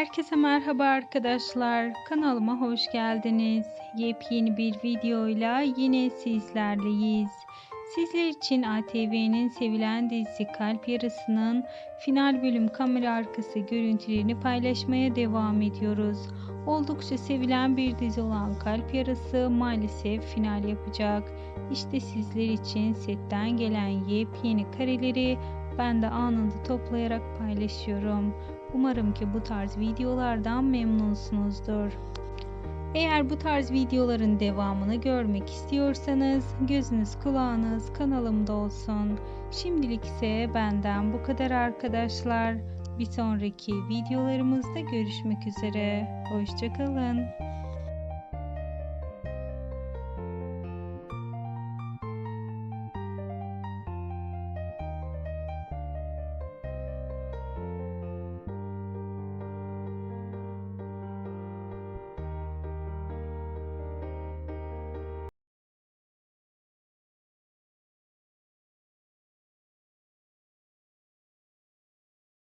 Herkese merhaba arkadaşlar. Kanalıma hoş geldiniz. Yepyeni bir videoyla yine sizlerleyiz. Sizler için ATV'nin sevilen dizisi Kalp Yarısı'nın final bölüm kamera arkası görüntülerini paylaşmaya devam ediyoruz. Oldukça sevilen bir dizi olan Kalp Yarısı maalesef final yapacak. İşte sizler için setten gelen yepyeni kareleri ben de anında toplayarak paylaşıyorum. Umarım ki bu tarz videolardan memnunsunuzdur. Eğer bu tarz videoların devamını görmek istiyorsanız gözünüz kulağınız kanalımda olsun. Şimdilik ise benden bu kadar arkadaşlar. Bir sonraki videolarımızda görüşmek üzere. Hoşçakalın.